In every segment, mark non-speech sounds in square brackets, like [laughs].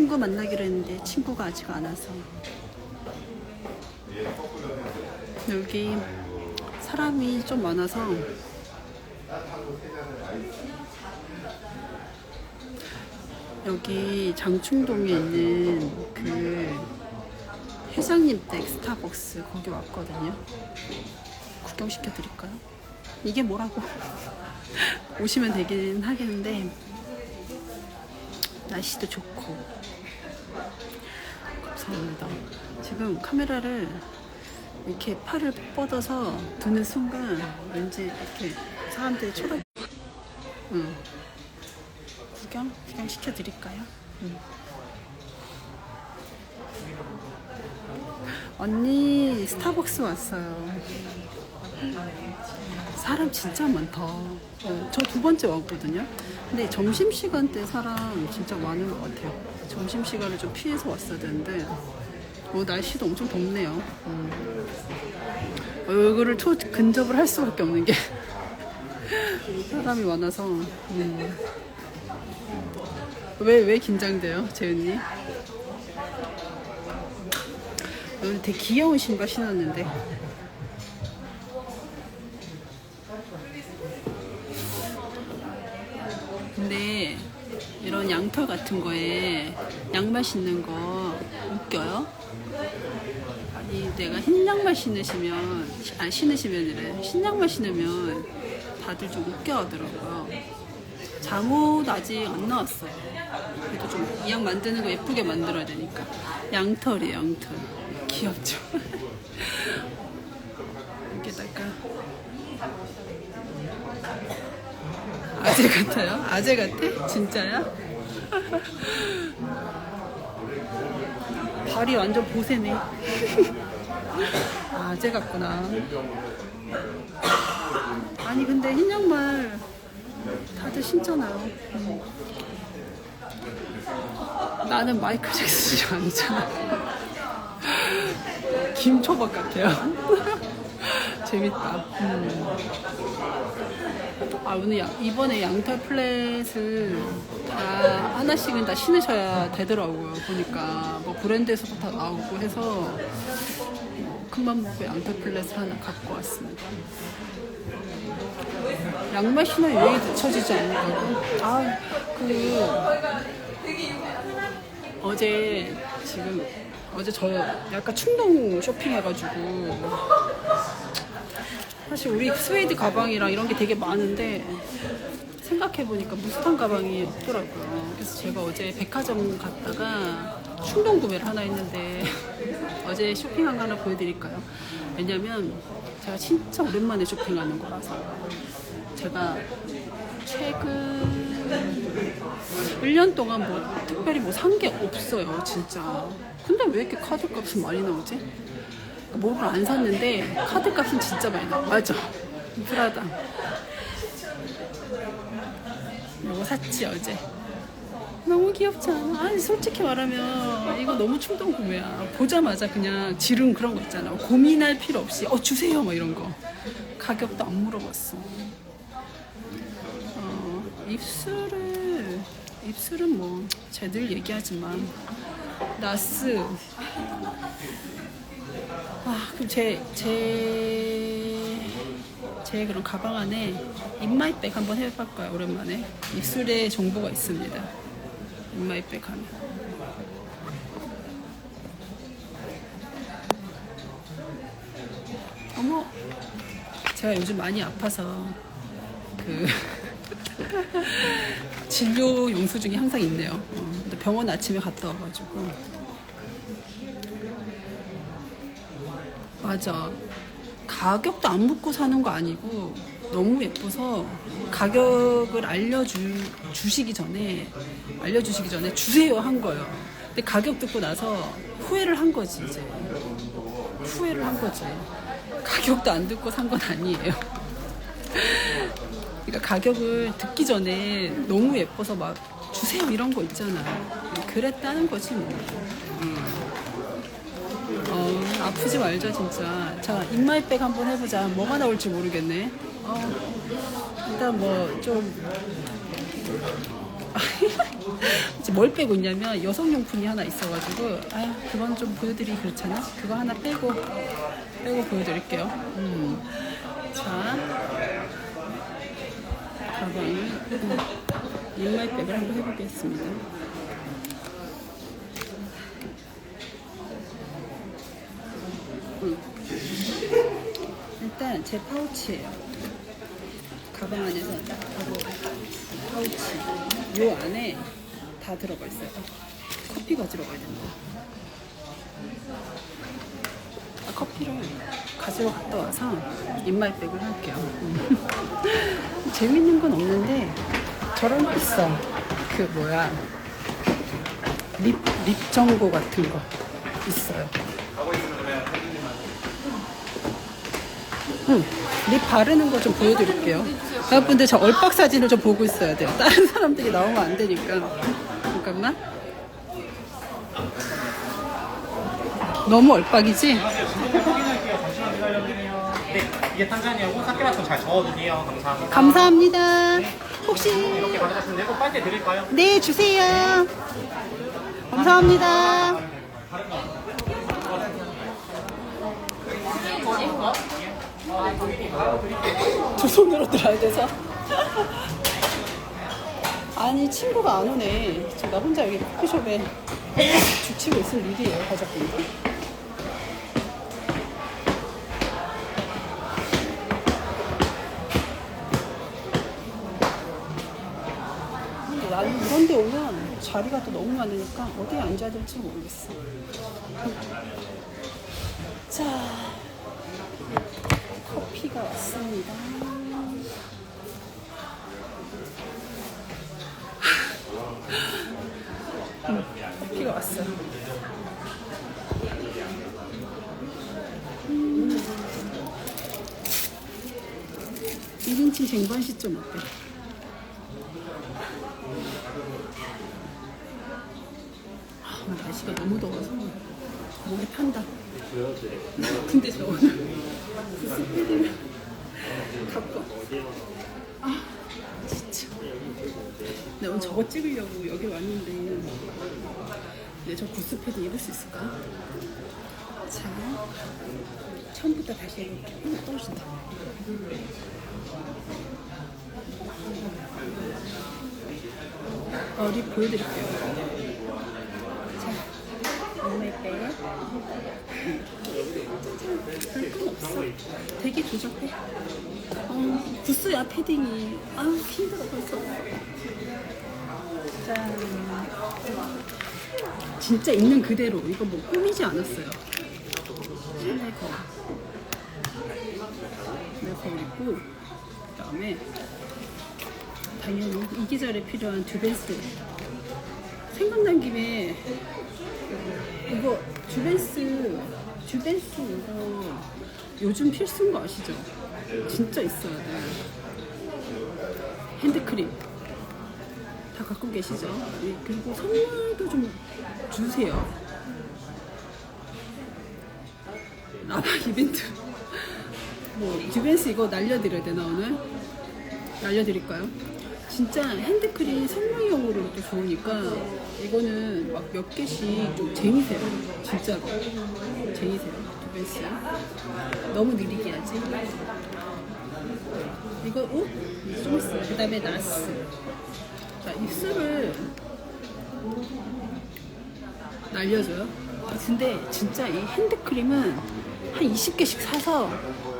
친구 만나기로 했는데 친구가 아직 안 와서 여기 사람이 좀 많아서 여기 장충동에 있는 그 회장님 댁 스타벅스 거기 왔거든요. 구경시켜 드릴까요? 이게 뭐라고? [laughs] 오시면 되긴 하겠는데 날씨도 좋고 감사합니다. 지금 카메라를 이렇게 팔을 뻗어서 드는 순간 왠지 이렇게 사람들이 쳐다. 응. 구경? 구경 시켜드릴까요? 응. 언니 스타벅스 왔어요. 사람 진짜 많다. 어, 저두 번째 왔거든요. 근데 점심시간 때 사람 진짜 많은 것 같아요. 점심시간을 좀 피해서 왔어야 되는데, 어, 날씨도 엄청 덥네요. 음. 얼굴을 초 근접을 할 수밖에 없는 게 [laughs] 사람이 많아서. 음. 왜, 왜 긴장돼요, 재은님? 오늘 되게 귀여운 신발 신었는데. 근데 이런 양털 같은 거에 양말 신는 거 웃겨요? 아니 내가 흰 양말 신으시면 아 신으시면 이래 흰 양말 신으면 다들 좀 웃겨 하더라고요. 잠옷 아직 안 나왔어요. 그래도 좀 이 양 만드는 거 예쁘게 만들어야 되니까 양털이에요 양털 귀엽죠? [laughs] 여기다가 아재 같아요? 아재 같아? 진짜야? 발이 완전 보세네. [laughs] 아재 같구나. 아니 근데 흰 양말 다들 신잖아요. 음. 나는 마이클 잭슨이 아니잖아. [laughs] 김초밥 같아요. [laughs] 재밌다. 음. 아 오늘 야- 이번에 양털 플랫을 다 하나씩은 다 신으셔야 되더라고요. 보니까 뭐 브랜드에서도 다 나오고 해서 큰맘 먹고 양털 플랫을 하나 갖고 왔습니다. 양말 신어 유행이 늦춰지지 않는다고? 아, 그 어제 지금 어제 저 약간 충동 쇼핑해가지고 사실 우리 스웨이드 가방이랑 이런 게 되게 많은데 생각해보니까 무스탕 가방이 없더라고요. 그래서 제가 어제 백화점 갔다가 충동 구매를 하나 했는데 [laughs] 어제 쇼핑한 거 하나 보여드릴까요? 왜냐면 제가 진짜 오랜만에 쇼핑하는 거라서 제가 최근 1년 동안 뭐 특별히 뭐 산 게 없어요, 진짜. 근데 왜 이렇게 카드 값이 많이 나오지? 뭐를 안 샀는데 카드 값은 진짜 많이 나와. 맞아. 프라다. 이거 샀지 어제. 너무 귀엽지 않아? 아니 솔직히 말하면 이거 너무 충동 구매야. 보자마자 그냥 지른 그런 거 있잖아. 고민할 필요 없이 어 주세요 뭐 이런 거. 가격도 안 물어봤어. 어, 입술을 입술은 뭐 쟤들 얘기하지만 나스 아, 그럼 제, 제, 제 그런 가방 안에 인마이백 한번 해볼까요, 오랜만에? 입술에 정보가 있습니다. 인마이백 하면. 어머, 제가 요즘 많이 아파서 그 [laughs] 진료 용수 중에 항상 있네요. 어, 병원 아침에 갔다 와가지고 맞아. 가격도 안 묻고 사는 거 아니고 너무 예뻐서 가격을 알려주 주시기 전에 알려주시기 전에 주세요 한 거예요. 근데 가격 듣고 나서 후회를 한 거지 이제. 후회를 한 거지. 가격도 안 듣고 산 건 아니에요. [laughs] 그러니까 가격을 듣기 전에 너무 예뻐서 막 주세요 이런 거 있잖아. 그랬다는 거지 뭐. 어, 아프지 말자 진짜. 자 입마이백 한번 해보자. 뭐가 나올지 모르겠네. 어, 일단 뭐좀 [laughs] 이제 뭘 빼고 있냐면 여성용품이 하나 있어가지고 아 그건 좀 보여드리기 그렇잖아? 그거 하나 빼고 빼고 보여드릴게요. 음. 자 가방을 음, 입마이백을 한번 해보겠습니다 음. 일단 제 파우치예요. 가방 안에서 딱 하고 파우치. 요 안에 다 들어가 있어요. 커피가 들어가야 된다. 아, 커피를 가지러 갔다 와서 입마이백을 할게요. 음. [laughs] 재밌는 건 없는데 저런 거 있어. 그 뭐야? 립, 립 정보 같은 거 있어요 응, 립 바르는 거 좀 보여드릴게요. 여러분들 저 얼빡 사진을 좀 보고 있어야 돼요. 다른 사람들이 나오면 안 되니까. 잠깐만. 너무 기다려주세요. 네, 이게 탄산이하고 사케마토 잘 저어주세요. 감사합니다. 감사합니다. 혹시 이렇게 가져가시면 되고 빨대 드릴까요? 네 주세요. 감사합니다. 두 손으로 들어야 돼서. [laughs] 아니 친구가 안 오네. 나 혼자 여기 커피숍에 주치고 있을 일이에요 가족분들. 나는 이런 데 오면 자리가 또 너무 많으니까 어디에 앉아야 될지 모르겠어. 자, 커피가 왔습니다. 음, 커피가 왔어. 음. 1인칭 쟁반 시점 어때? 아, 날씨가 너무 더워서 목이 탄다. 근데 저 오늘 구스패딩을 갖고 아 진짜 네 오늘 저거 찍으려고 여기 왔는데 근데 저 구스패딩 입을 수 있을까? 자 처음부터 다시 해볼게 어, 떨어진다 어리 보여드릴게요 자 몸매빼 별건 없어. 되게 조잡해. 어, 부스야 패딩이. 아우 힘들어 벌써. 짠. 진짜 있는 그대로. 이거 뭐 꾸미지 않았어요. 샤넬 거울. 네, 거울 있고 그 다음에 당연히 이 계절에 필요한 듀벤스. 생각난 김에 이거 주벤스 주벤스 이거 요즘 필수인 거 아시죠? 진짜 있어야 돼. 핸드크림 다 갖고 계시죠? 예, 그리고 선물도 좀 주세요. 아마 이벤트 뭐 주벤스 이거 날려드려야 되나 오늘? 날려드릴까요? 진짜 핸드크림 선물용으로 도 좋으니까 이거는 막 몇 개씩 좀 쟁이세요. 진짜로. 쟁이세요. 두 배씩. 너무 느리게 하지. 이거 옷? 좀 있어요. 그 다음에 나스. 자, 입술을 날려줘요. 아, 근데 진짜 이 핸드크림은 한 20개씩 사서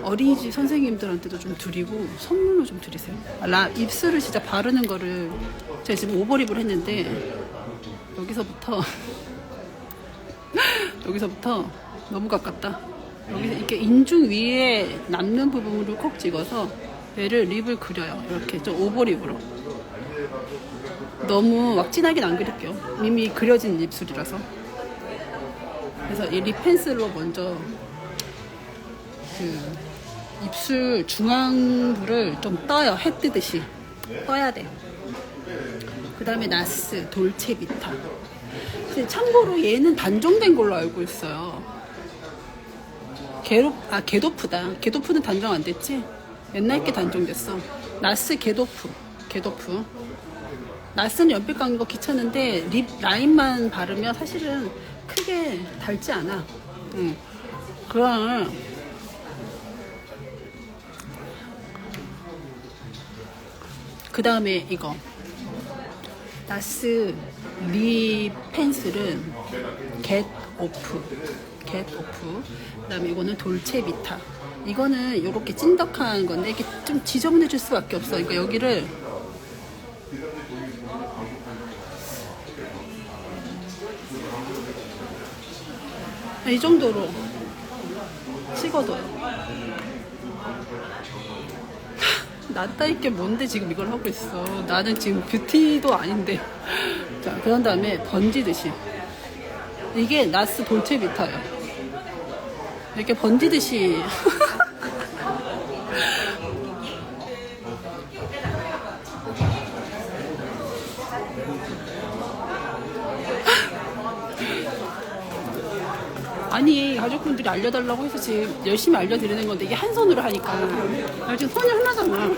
어린이집 선생님들한테도 좀 드리고 선물로 좀 드리세요. 아, 라, 입술을 진짜 바르는 거를 제가 지금 오버립을 했는데 여기서부터 [laughs] 여기서부터 너무 가깝다. 여기서 이렇게 인중 위에 남는 부분으로 콕 찍어서 얘를 립을 그려요. 이렇게 좀 오버립으로. 너무 막 진하게 안 그릴게요. 이미 그려진 입술이라서. 그래서 이 립 펜슬로 먼저 그 입술 중앙부를 좀 떠요. 해 뜨듯이 떠야 돼. 그 다음에 나스, 돌체 비타. 근데 참고로 얘는 단종된 걸로 알고 있어요. 게로, 아, 게도프다. 게도프는 단종 안 됐지? 옛날 게 단종됐어. 나스 게도프. 게도프. 나스는 연필 깎는 거 귀찮은데 립 라인만 바르면 사실은 크게 닳지 않아. 응. 그럼 그 다음에 이거. 나스 립 펜슬은 겟 오프. 겟 오프. 그 다음에 이거는 돌체 비타. 이거는 이렇게 찐덕한 건데 이게 좀 지저분해 줄 수밖에 없어. 그러니까 여기를 이 정도로 찍어둬요 [laughs] 낫다 있게 뭔데 지금 이걸 하고 있어. 나는 지금 뷰티도 아닌데. [laughs] 자, 그런 다음에 번지듯이. 이게 나스 돌체 비타예요. 이렇게 번지듯이. [laughs] 아니 가족분들이 알려달라고 해서 지금 열심히 알려드리는 건데 이게 한 손으로 하니까. 나 지금 손이 하나잖아.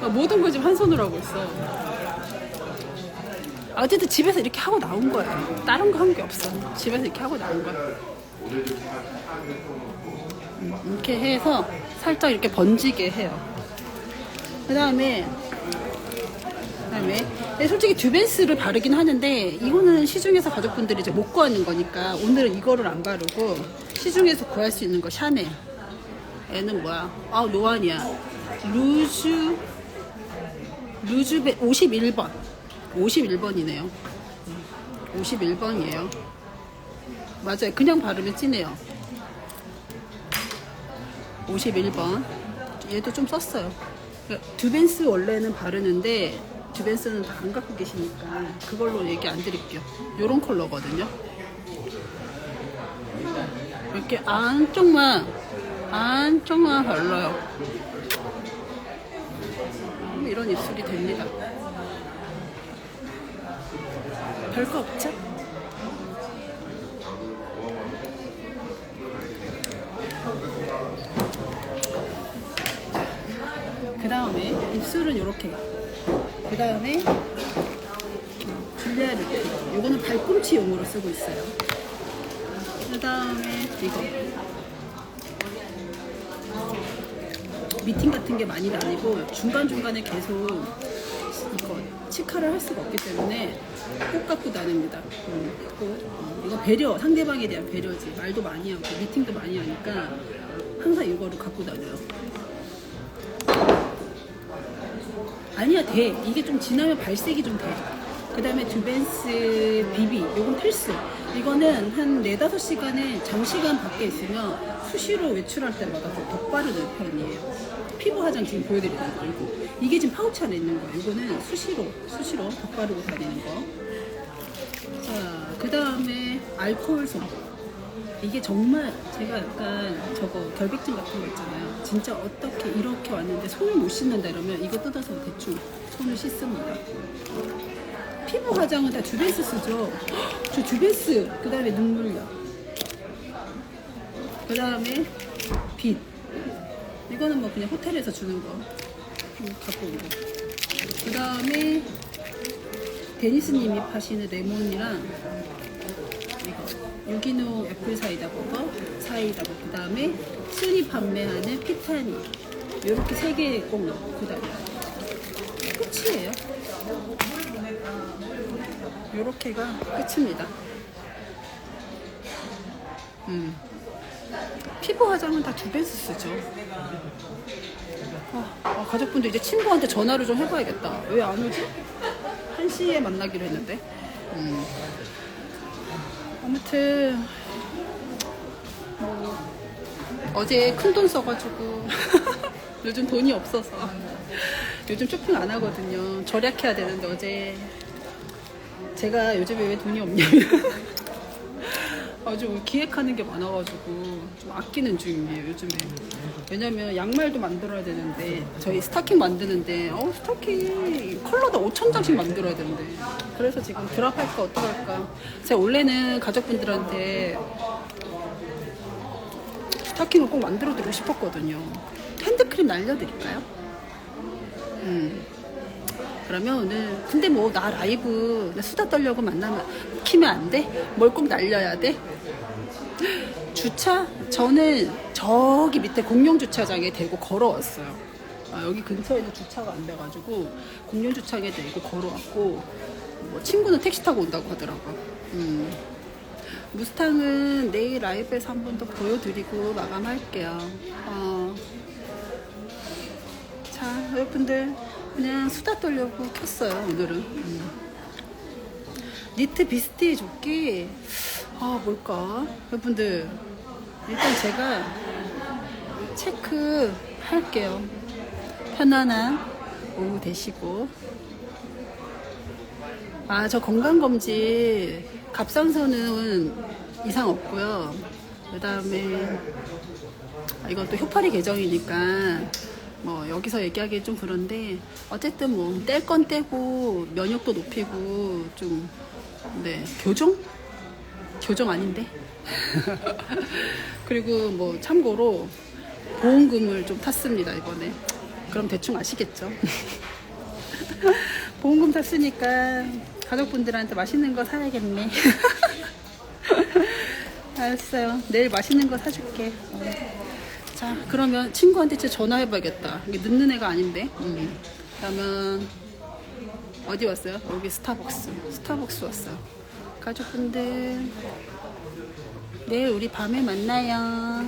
나 모든 걸 지금 한 손으로 하고 있어. 어쨌든 집에서 이렇게 하고 나온 거야. 다른 거 한 게 없어. 집에서 이렇게 하고 나온 거야. 음, 이렇게 해서 살짝 이렇게 번지게 해요. 그 다음에 그 다음에 근데 솔직히 듀벤스를 바르긴 하는데 이거는 시중에서 가족분들이 이제 못 구하는 거니까 오늘은 이거를 안 바르고 시중에서 구할 수 있는 거 샤넬. 얘는 뭐야? 아 노안이야. 루즈 루즈베 51번. 51번이네요. 51번이에요. 맞아요. 그냥 바르면 진해요. 51번. 얘도 좀 썼어요. 듀벤스 원래는 바르는데 듀벤스는 다 안 갖고 계시니까 그걸로 얘기 안 드릴게요. 요런 컬러거든요. 이렇게 안쪽만 안쪽만 발라요. 음, 이런 입술이 됩니다. 별거 없죠? 그 다음에 입술은 이렇게 그 다음에 줄리아 립 이거는 발꿈치용으로 쓰고 있어요. 그 다음에 이거. 미팅 같은 게 많이 다니고 중간중간에 계속 이거 치카를 할 수가 없기 때문에 꼭 갖고 다닙니다. 음, 꼭. 어, 이거 배려 상대방에 대한 배려지. 말도 많이 하고 미팅도 많이 하니까 항상 이거를 갖고 다녀요 아니야 돼. 이게 좀 지나면 발색이 좀돼그 다음에 듀벤스 비비 요건 필수 이거는 한 4, 5시간에 장시간 밖에 있으면 수시로 외출할 때마다 좀 덧바르는 편이에요. 피부 화장 지금 보여드리는 거 이거 이게 지금 파우치 안에 있는 거예요. 이거는 수시로 수시로 덧바르고 다니는 거자그 다음에 알코올솜 이게 정말 제가 약간 저거 결백증 같은 거 있잖아요. 진짜 어떻게 이렇게 왔는데 손을 못 씻는다 이러면 이거 뜯어서 대충 손을 씻습니다. 피부 화장은 다 주베스 쓰죠. 헉, 저 주베스. 그 다음에 눈물약. 그 다음에 빛. 이거는 뭐 그냥 호텔에서 주는 거. 음, 갖고 온 거. 그 다음에 데니스님이 파시는 레몬이랑 유기농 애플 사이다 버거, 사이다 버거, 그 다음에 순위 판매하는 피타니 이렇게 세 개 꼭 넣고 다녀요. 끝이에요. 이렇게가 끝입니다. 음. 피부 화장은 다 두 배수 쓰죠. 아, 아, 가족분들 이제 친구한테 전화를 좀 해봐야겠다. 왜 안 오지? 1시에 만나기로 했는데. 음. 아무튼 뭐 어제 큰 돈 써가지고 [laughs] 요즘 돈이 없어서 요즘 쇼핑 안 하거든요. 절약해야 되는데 어제 제가 요즘에 왜 돈이 없냐면 아주 기획하는 게 많아가지고 좀 아끼는 중이에요 요즘에. 왜냐면 양말도 만들어야 되는데 저희 스타킹 만드는데 어 스타킹 컬러도 5천 장씩 만들어야 되는데 그래서 지금 드랍할까 어떡할까. 제가 원래는 가족분들한테 스타킹을 꼭 만들어 드리고 싶었거든요. 핸드크림 날려드릴까요? 음. 그러면 오늘 근데 뭐 나 라이브 나 수다 떨려고 만나면 키면 안 돼? 뭘 꼭 날려야 돼? 주차? 저는 저기 밑에 공용 주차장에 대고 걸어왔어요. 아, 여기 근처에는 주차가 안 돼가지고 공용 주차장에 대고 걸어왔고 뭐 친구는 택시 타고 온다고 하더라고요. 음. 무스탕은 내일 라이브에서 한 번 더 보여드리고 마감할게요. 어. 자, 여러분들 그냥 수다 떨려고 켰어요 오늘은. 음. 니트 비스티 조끼 아 뭘까? 여러분들 일단 제가 체크 할게요. 편안한 오후 되시고 아, 저 건강검진 갑상선은 이상 없고요. 그 다음에 이건 또 효파리 계정이니까 뭐 여기서 얘기하기 좀 그런데 어쨌든 뭐 뗄 건 떼고 면역도 높이고 좀 네, 교정? 교정 아닌데? [laughs] 그리고 뭐 참고로 보험금을 좀 탔습니다, 이번에. 그럼 대충 아시겠죠? [laughs] 보험금 탔으니까 가족분들한테 맛있는 거 사야겠네. [laughs] 알았어요. 내일 맛있는 거 사줄게. 어. 자, 그러면 친구한테 진짜 전화해봐야겠다. 이게 늦는 애가 아닌데. 음. 그러면 어디 왔어요? 여기 스타벅스. 스타벅스 왔어요. 가족분들, 내일 우리 밤에 만나요.